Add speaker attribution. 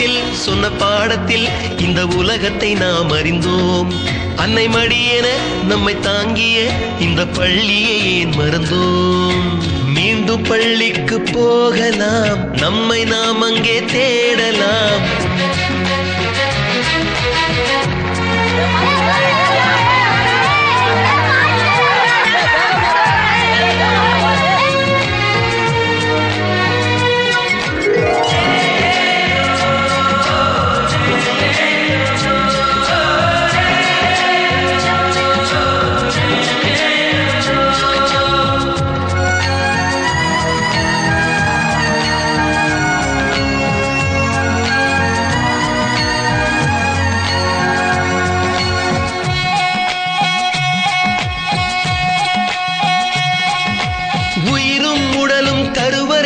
Speaker 1: பாடத்தில் சொன்ன பாடத்தில் இந்த உலகத்தை நாம் அறிந்தோம். அன்னை மடியென நம்மை தாங்கிய இந்த பள்ளியை ஏன் மறந்தோம்? மீண்டும் பள்ளிக்கு போகலாம் நம்மை நாம் அங்கே தேடலாம்.